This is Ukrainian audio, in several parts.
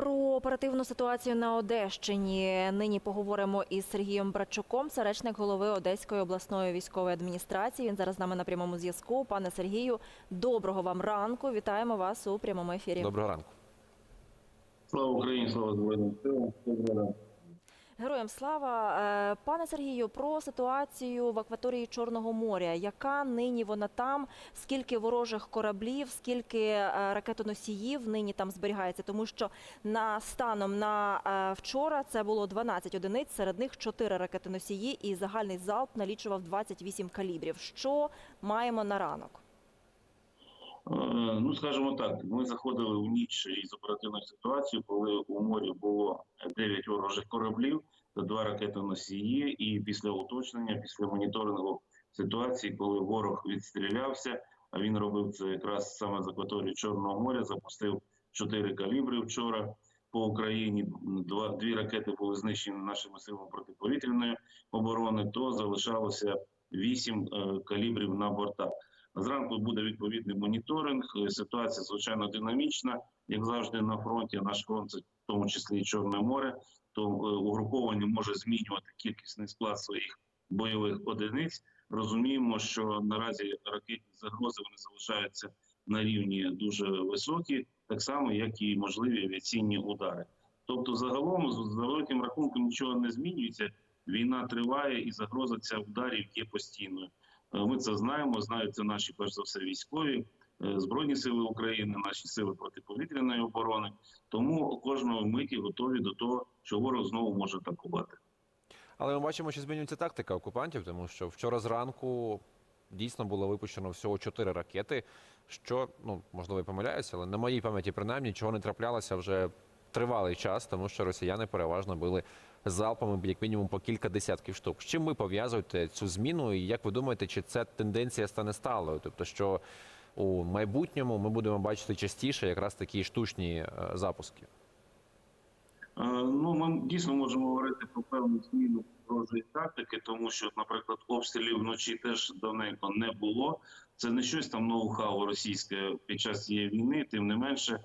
Про оперативну ситуацію на Одещині нині поговоримо із Сергієм Братчуком, це речник голови Одеської обласної військової адміністрації. Він зараз з нами на прямому зв'язку. Пане Сергію, доброго вам ранку. Вітаємо вас у прямому ефірі. Доброго ранку. Слава Україні, слава Збройним силам. Героям слава. Е, Пане Сергію, про ситуацію в акваторії Чорного моря. Яка нині вона там? Скільки ворожих кораблів, скільки е, ракетоносіїв нині там зберігається? Тому що на станом на е, вчора це було 12 одиниць, серед них 4 ракетоносії, і загальний залп налічував 28 калібрів. Що маємо на ранок? Е, Ну, скажімо так, ми заходили у ніч із оперативної ситуації, коли у морі було 9 ворожих кораблів та два ракетоносії. І після уточнення, після моніторингу ситуації, коли ворог відстрілявся, а він робив це якраз саме з акваторії Чорного моря, запустив 4 калібри вчора. По Україні два дві ракети були знищені нашими силами протиповітряної оборони. То залишалося вісім е, калібрів на бортах. Зранку буде відповідний моніторинг. Е, Ситуація звичайно динамічна, як завжди на фронті. Наш фронт в тому числі і Чорне море. То е, угруповання може змінювати кількісний склад своїх бойових одиниць. Розуміємо, що наразі ракетні загрози вони залишаються на рівні дуже високі, так само як і можливі авіаційні удари. Тобто, загалом з великим рахунком нічого не змінюється. Війна триває, і загроза ця ударів є постійною. Е, Ми це знаємо. Знають це наші перш за все військові, е, збройні сили України, наші сили протиповітряної оборони. Тому кожного миті готові до того, що ворог знову може атакувати. Але ми бачимо, що змінюється тактика окупантів, тому що вчора зранку дійсно було випущено всього чотири ракети. Що ну можливо я помиляюся, але на моїй пам'яті принаймні чого не траплялося вже тривалий час, тому що росіяни переважно били залпами як мінімум по кілька десятків штук. З чим ви пов'язуєте цю зміну? І як ви думаєте, чи ця тенденція стане сталою? Тобто, що у майбутньому ми будемо бачити частіше якраз такі штучні е, запуски? Е, Ну, ми дійсно можемо говорити про певну зміну ворожої тактики, тому що, наприклад, обстрілів вночі теж давненько не було. Це не щось там ноу-хау російське під час цієї війни. Тим не менше,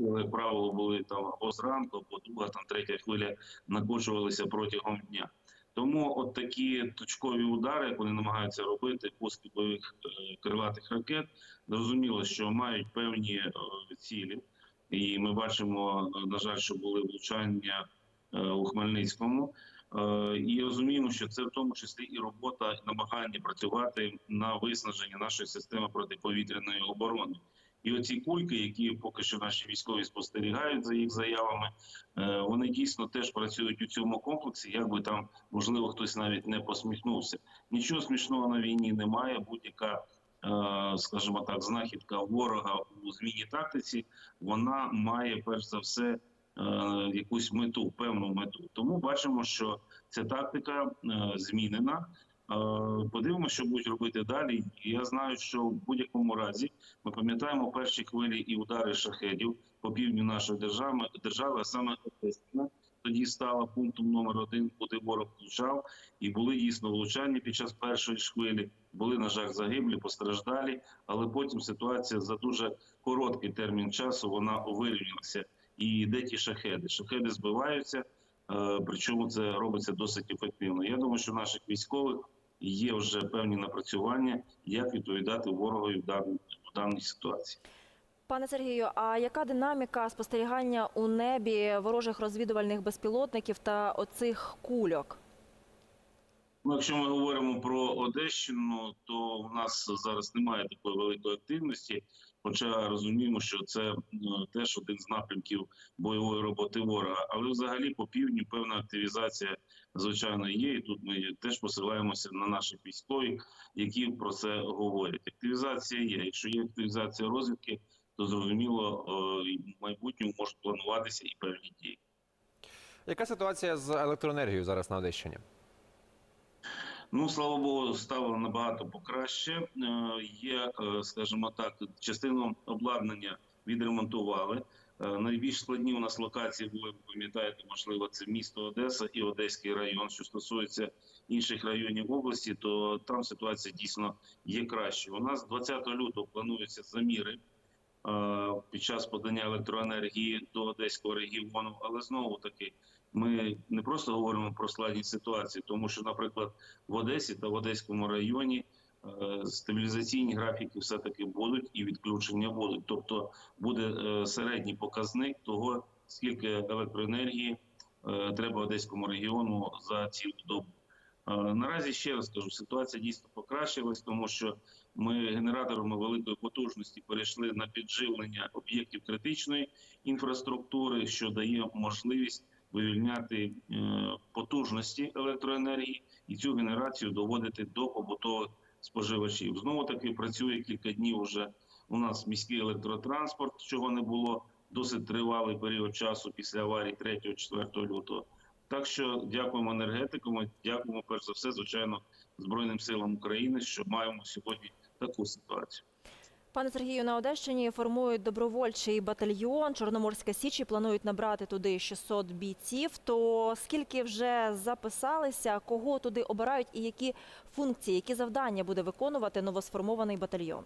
як правило, були там або зранку, або друга, там третя хвиля накочувалися протягом дня. Тому от такі точкові удари, як вони намагаються робити пуски бойових е, крилатих ракет, зрозуміло, що мають певні е, цілі. І ми бачимо, на жаль, що були влучання е, у Хмельницькому. Е, І розуміємо, що це в тому числі і робота намагання працювати на виснаження нашої системи протиповітряної оборони. І оці кульки, які поки що наші військові спостерігають за їх заявами, е, вони дійсно теж працюють у цьому комплексі. Як би там можливо хтось навіть не посміхнувся. Нічого смішного на війні немає. Будь-яка, е, скажімо так, знахідка ворога у зміні тактиці, вона має перш за все якусь мету, певну мету. Тому бачимо, що ця тактика е, змінена. Е, Подивимося, що будуть робити далі. Я знаю, що в будь-якому разі ми пам'ятаємо перші хвилі і удари шахедів по півдню нашої держави, держави, а саме Одещина тоді стала пунктом номер один, куди ворог влучав, і були дійсно влучання під час першої хвилі. Були на жаль загиблі, постраждалі, але потім ситуація за дуже короткий термін часу вона вирівнялася. І де ті шахеди? Шахеди збиваються, е, причому це робиться досить ефективно. Я думаю, що в наших військових є вже певні напрацювання, як відповідати ворогові в даній, в даній ситуації. Пане Сергію, а яка динаміка спостерігання у небі ворожих розвідувальних безпілотників та оцих кульок? Ну, якщо ми говоримо про Одещину, то у нас зараз немає такої великої активності. Хоча розуміємо, що це ну, теж один з напрямків бойової роботи ворога. Але взагалі по півдню певна активізація звичайно є. І тут ми теж посилаємося на наших військових, які про це говорять. Активізація є. Якщо є активізація розвідки, то зрозуміло е, в майбутньому можуть плануватися і певні дії. Яка ситуація з електроенергією зараз на Одещині? Ну, слава Богу, стало набагато покраще. Е, Є, е, скажімо так, частину обладнання відремонтували. Е, Найбільш складні у нас локації були, ви пам'ятаєте, можливо, це місто Одеса і Одеський район. Що стосується інших районів області, то там ситуація дійсно є краще. У нас 20 лютого плануються заміри під час подання електроенергії до Одеського регіону. Але знову таки, ми не просто говоримо про складність ситуації, тому що, наприклад, в Одесі та в Одеському районі е, стабілізаційні графіки все-таки будуть і відключення будуть. Тобто буде е, середній показник того, скільки електроенергії е, треба Одеському регіону за цілу добу. Наразі ще раз кажу, ситуація дійсно покращилась, тому що ми генераторами великої потужності перейшли на підживлення об'єктів критичної інфраструктури, що дає можливість вивільняти е, потужності електроенергії і цю генерацію доводити до побутових споживачів. Знову таки працює кілька днів. Уже у нас міський електротранспорт, чого не було досить тривалий період часу після аварії 3-4 лютого. Так що дякуємо енергетикам, дякуємо перш за все, звичайно, Збройним силам України, що маємо сьогодні таку ситуацію. Пане Сергію, на Одещині формують добровольчий батальйон. Чорноморська Січі планують набрати туди 600 бійців. То скільки вже записалися, кого туди обирають і які функції, які завдання буде виконувати новосформований батальйон?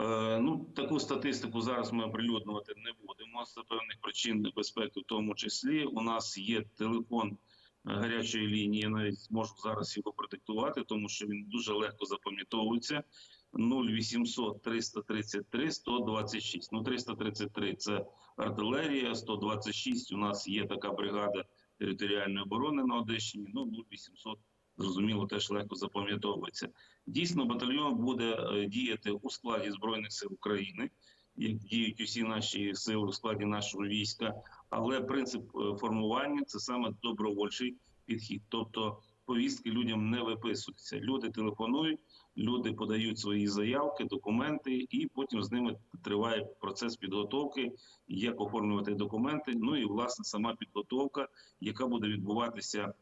Е, ну, таку статистику зараз ми оприлюднювати не будемо з певних причин безпеки, в тому числі. У нас є телефон гарячої лінії. Я навіть можу зараз його продиктувати, тому що він дуже легко запам'ятовується. 0800 333 126. Ну, 333 – це артилерія, 126 – у нас є така бригада територіальної оборони на Одещині. Ну, 0800, зрозуміло, теж легко запам'ятовується. Дійсно, батальйон буде е, діяти у складі Збройних сил України, як діють усі наші сили у складі нашого війська. Але принцип е, формування це саме добровольчий підхід. Тобто повістки людям не виписуються. Люди телефонують, люди подають свої заявки, документи, і потім з ними триває процес підготовки, як оформлювати документи. Ну і власне сама підготовка, яка буде відбуватися е,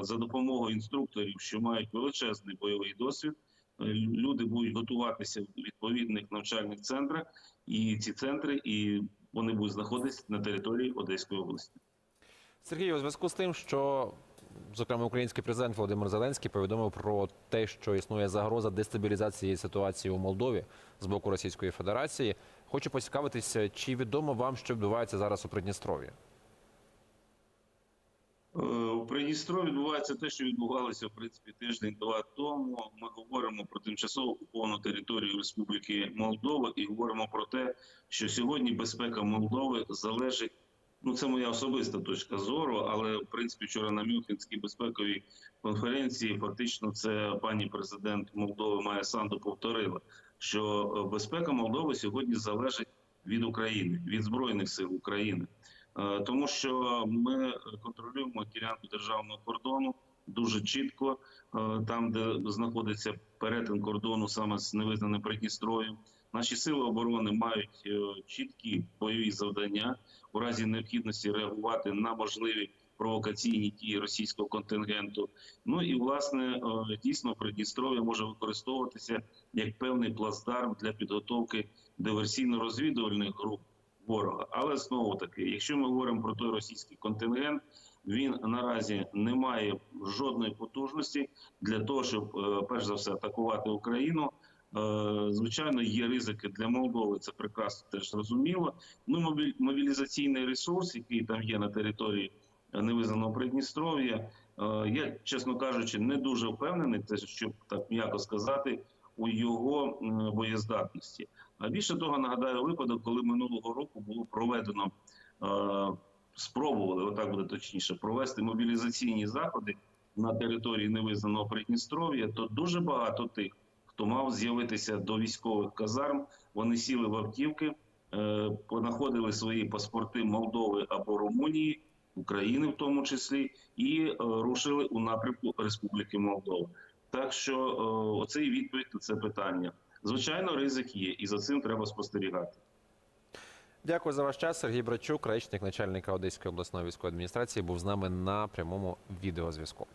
за допомогою інструкторів, що мають величезний бойовий досвід. Е, Люди будуть готуватися в відповідних навчальних центрах, і ці центри і вони будуть знаходитися на території Одеської області. Сергій, у зв'язку з тим, що зокрема український президент Володимир Зеленський повідомив про те, що існує загроза дестабілізації ситуації у Молдові з боку Російської Федерації. Хочу поцікавитися, чи відомо вам, що відбувається зараз у Придністров'ї? Е, У Придністрові відбувається те, що відбувалося в принципі тиждень-два тому. Ми говоримо про тимчасово окуповану територію Республіки Молдова і говоримо про те, що сьогодні безпека Молдови залежить. Ну, це моя особиста точка зору, але в принципі вчора на Мюнхенській безпековій конференції фактично це пані президент Молдови Майя Санду повторила, що е, безпека Молдови сьогодні залежить від України, від збройних сил України. Е, тому що ми контролюємо ділянку державного кордону дуже чітко, е, там, де знаходиться перетин кордону саме з невизнаним Придністров'ям. Наші сили оборони мають е, чіткі бойові завдання у разі необхідності реагувати на можливі провокаційні дії російського контингенту. Ну і власне е, дійсно Придністров'я може використовуватися як певний плацдарм для підготовки диверсійно-розвідувальних груп ворога. Але знову таки, якщо ми говоримо про той російський контингент, він наразі не має жодної потужності для того, щоб е, перш за все атакувати Україну. Е, Звичайно, є ризики для Молдови. Це прекрасно теж зрозуміло. Ну, мобілізаційний ресурс, який там є на території невизнаного Придністров'я. е, Я, чесно кажучи, не дуже впевнений, це щоб так м'яко сказати, у його боєздатності. А більше того, нагадаю випадок, коли минулого року було проведено, спробували, отак буде точніше, провести мобілізаційні заходи на території невизнаного Придністров'я, то дуже багато тих, хто мав з'явитися до військових казарм, вони сіли в автівки, е, понаходили свої паспорти Молдови або Румунії, України в тому числі, і е, рушили у напрямку Республіки Молдова. Так що е, і відповідь на це питання. Звичайно, ризик є, і за цим треба спостерігати. Дякую за ваш час. Сергій Брачук, речник начальника Одеської обласної військової адміністрації, був з нами на прямому відеозв'язку.